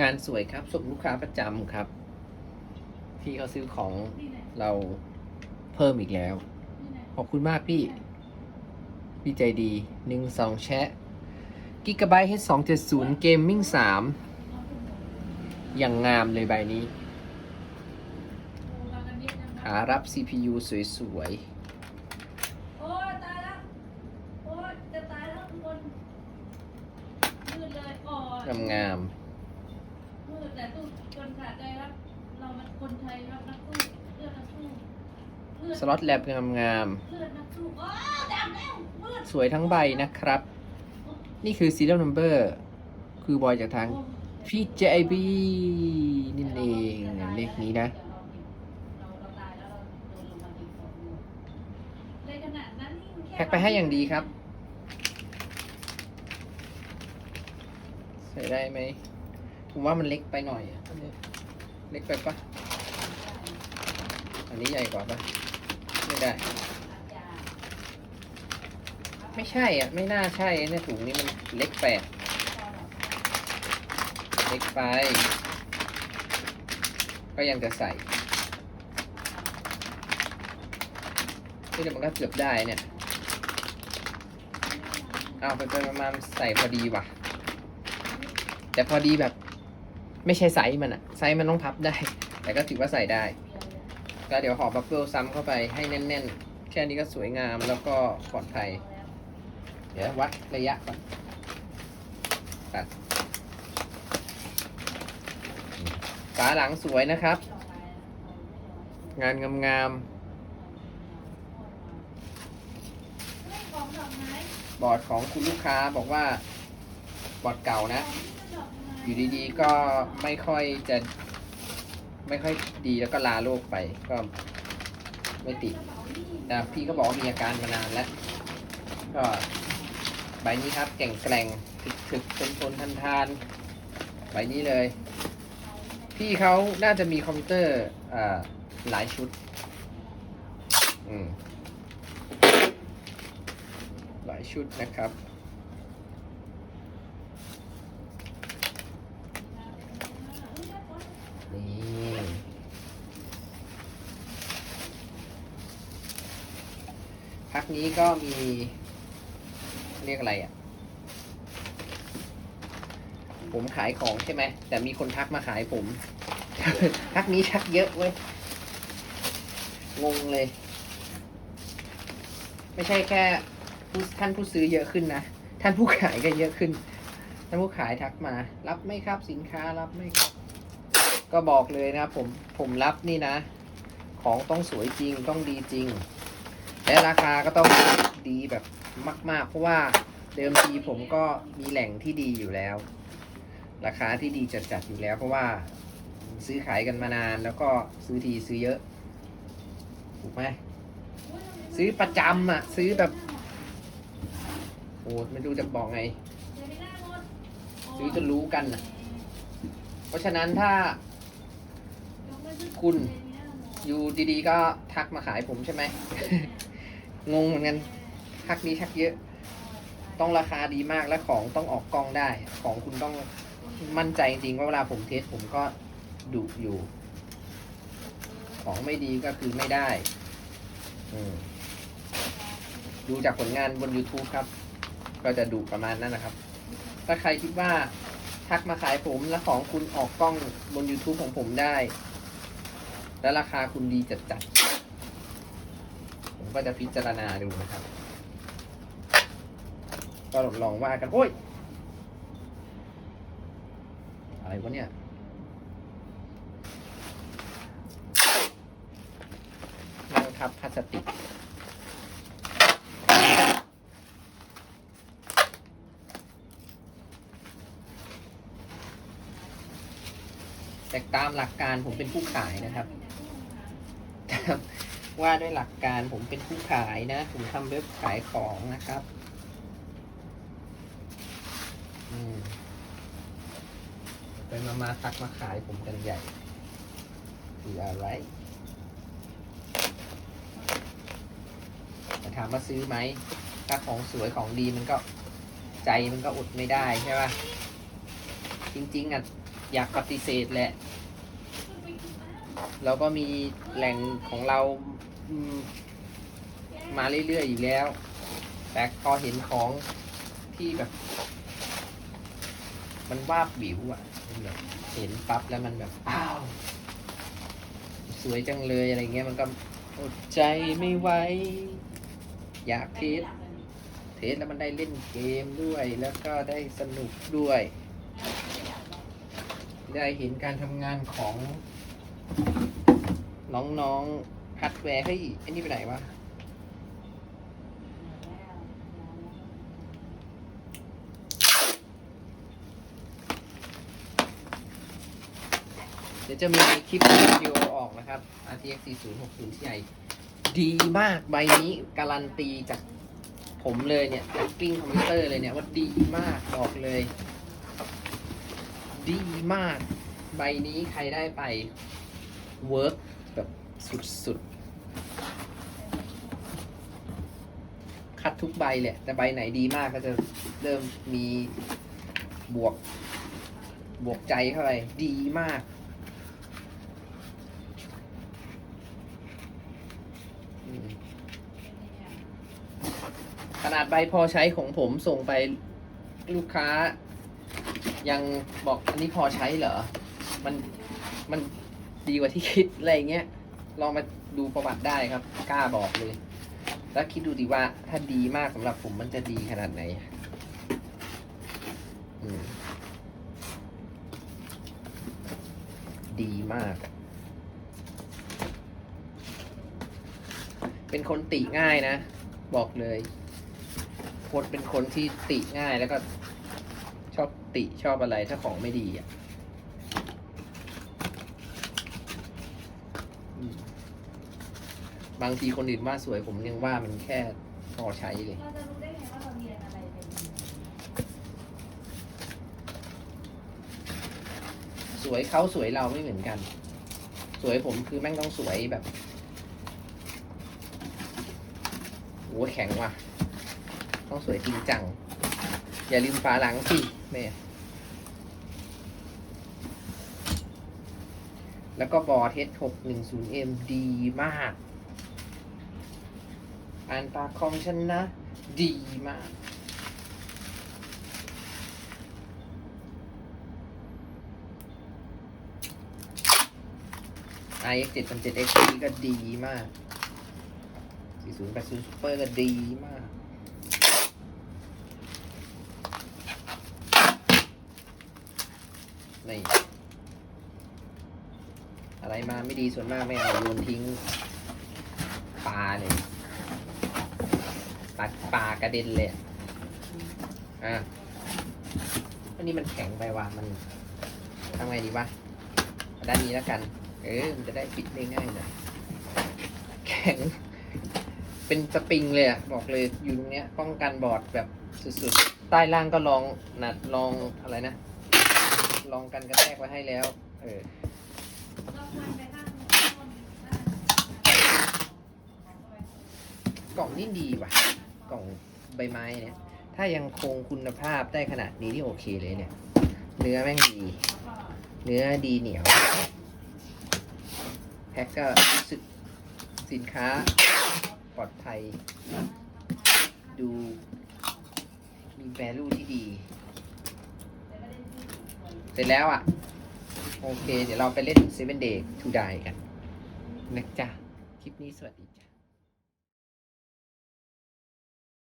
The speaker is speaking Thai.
งานสวยครับ ส่งลูกค้าประจำครับ พี่เขาซื้อของเราเพิ่มอีกแล้ว ขอบคุณมากพี่พี่ใจดีหนึ่งสองแชะกิกะไบต์ H 2 7 0 Gaming 3 อย่างงามเลยใบนี้ ขารับ CPU สวยโอ้ยตายแล้ว โอ้ยจะตายแล้วทุกคนมืดเลยอ๋อๆงามมืดแต่ตู้คนขาดใจครับ เรามัน คนไทยครับนักสู้เลือดนักสู้เลือดๆสล็อตแลบงามเลือดนักสู้อ๋อดำแล้วมืดๆสวยทั้งใบนะครับ นี่คือ serial number คือบอยจากทาง PJB นี่เองเลขนี้นะเราเราตายแล้วเราโดนลงมาตีฟองเลยขนาดนั้นนี่แพ็คไปให้อย่างดีครับ ใส่ได้ไหมผมว่ามันเล็กไปหน่อยอะอันนี้เล็กไปปะ อันนี้ใหญ่กว่าปะไม่ได้ ไม่ใช่อะ ไม่น่าใช่เนี่ยถุงนี้มันเล็กแปดเล็กไป ก็ยังจะใส่นี่เดี๋ยวมันก็เกือบได้เนี่ย เอาไปไปประมาณใส่พอดีว่ะ แต่พอดีแบบ ไม่ใช่ไซส์มันอะไซส์มันต้องพับได้ แต่ก็ถือว่าใส่ได้ ก็เดี๋ยวห่อบับเบิลซ้ำเข้าไปให้แน่นๆ แค่นี้ก็สวยงามแล้วก็ปลอดภัย เดี๋ยววัดระยะก่อนตัดฝาหลังสวยนะครับ งานงามๆบอร์ดของคุณลูกค้าบอกว่าบอร์ดเก่านะ อยู่ดีๆก็ไม่ค่อยจะ ไม่ค่อยดีแล้วก็ลาโรคไปก็ไม่ติดแต่พี่ก็บอกว่ามีอาการมานานแล้ว ก็ใบนี้ครับแก่งแกร่งถึกถึกทนทนทันทานใบนี้เลย พี่เขาน่าจะมีคอมพิวเตอร์อ่หลายชุด อืมหลายชุดนะครับ นี่ พักนี้ก็มี เรียกอะไรอะ ผมขายของใช่ไหม แต่มีคนทักมาขายผมทักนี้ทักเยอะเว้ย งงเลย ไม่ใช่แค่ผู้ท่านผู้ซื้อเยอะขึ้นนะ ท่านผู้ขายก็เยอะขึ้น ท่านผู้ขายทักมา รับไหมครับสินค้ารับไหมครับ ก็บอกเลยนะผมผมรับนี่นะ ของต้องสวยจริงต้องดีจริง และราคาก็ต้องดีแบบมาก ๆ เพราะว่าเดิมทีผมก็มีแหล่งที่ดีอยู่แล้ว ราคาที่ดีจัดๆอยู่แล้ว เพราะว่าซื้อขายกันมานานแล้วก็ซื้อทีซื้อเยอะ ถูกไหมซื้อประจำอะซื้อแบบโอ้ไม่รู้จะบอกไง ซื้อจนรู้กันน่ะเพราะฉะนั้นถ้าคุณอยู่ดีๆก็ทักมาขายผมใช่ไหม งงเหมือนกันทักนี้ทักเยอะ ต้องราคาดีมากและของต้องออกกล้องได้ ของคุณต้องมั่นใจจริงว่าเวลาผมเทสผมก็ดุอยู่ ของไม่ดีก็คือไม่ได้อืมดูจากผลงานบน YouTube ครับ ก็จะดุประมาณนั้นนะครับ ถ้าใครคิดว่าทักมาขายผมแล้วของคุณออกกล้องบน YouTube ของผมได้ และราคาคุณดีจัดๆผม ก็จะพิจารณาดูนะครับ ก็ลองว่ากันโอ้ย อะไรวะเนี่ยนั่งทับพลาสติกแต่ตามหลักการผมเป็นผู้ขายนะครับ ว่าด้วยหลักการผมเป็นผู้ขายนะ ผมทำเว็บขายของนะครับไปมามาทักมาขายผมกันใหญ่คืออะไรแต่ถามว่าซื้อไหมถ้าของสวยของดีมันก็ใจมันก็อดไม่ได้ใช่ป่ะ จริงๆอะอยากปฏิเสธแหละ เราก็มีแหล่งของเรา มาเรื่อยๆอยู่แล้ว แต่พอเห็นของที่แบบ มันวาบวิวอะมันแบบเห็นปั๊บแล้วมันแบบอ้าวสวยจังเลยอะไรเงี้ยมันก็อดใจไม่ไหวอยากเทสเทสแล้วมันได้เล่นเกมด้วยแล้วก็ได้สนุกด้วย ได้เห็นการทำงานของน้องๆ ฮัดแวร์เฮ้ยไอ้นี่ไปไหนวะเดี๋ยวจะมีคลิปวิดีโอออกนะครับ RTX 4060 Ti ดีมากใบนี้การันตีจากผมเลยเนี่ยจากกลิ้งคอมพิวเตอร์เลยเนี่ยว่าดีมากบอกเลย ดีมาก ใบนี้ใครได้ไปเวิร์ก สุดๆ คัดทุกใบแหละ แต่ใบไหนดีมากก็จะเริ่มมีบวก บวกใจเข้าไปดีมาก ขนาดใบพอใช้ของผมส่งไปลูกค้า ยังบอกอันนี้พอใช้เหรอ มัน มันดีกว่าที่คิด อะไรเงี้ย ลองมาดูประวัติได้ครับ กล้าบอกเลย แล้วคิดดูดีว่าถ้าดีมากสำหรับผมมันจะดีขนาดไหน ดีมาก เป็นคนติง่ายนะ บอกเลยคนเป็นคนที่ติง่ายแล้วก็ชอบติชอบอะไรถ้าของไม่ดีอะอืม บางทีคนอื่นว่าสวยผมยังว่ามันแค่พอใช้เลย เราจะรู้ได้ไงว่าเราเรียนอะไรเป็นสวยเขาสวยเราไม่เหมือนกัน สวยผมคือแม่งต้องสวยแบบโอ้แข็งว่ะ ต้องสวยจริงจัง อย่าลืมฝาหลังสิแม่แล้วก็บอร์ด H610M ดีมาก อ่านปากคอมฉันนะ ดีมาก iX 7 7 XT ก็ดีมาก 4080 Super ก็ดีมาก นี่ อะไรมาไม่ดีส่วนมากไม่เอาโยนทิ้งปลาเลย ปลาปลากระเด็นเลยอะอะอันนี้มันแข็งไปว่ะมันทำไงดีวะเอาด้านนี้แล้วกัน เออมันจะได้ปิดได้ง่ายหน่อยแข็ง เป็นสปริงเลยอะบอกเลยอยู่ตรงเนี้ย ป้องกันบอร์ดแบบสุดๆ ใต้ล่างก็ลองหนัดลองอะไรนะ ลองกันกระแทกไว้ให้แล้ว เออ กล่องนี่ดีว่ะ กล่องใบไม้เนี่ย ถ้ายังคงคุณภาพได้ขนาดนี้นี่โอเคเลยเนี่ย เนื้อแม่งดี เนื้อดีเหนียว แพ็กก็รู้สึกสินค้าปลอดภัย ดู มีแวลูที่ดี เสร็จแล้วอะ โอเค เดี๋ยวเราไปเล่น Seven Day to Die กันนะจ๊ะ คลิปนี้สวัสดีจ้ะ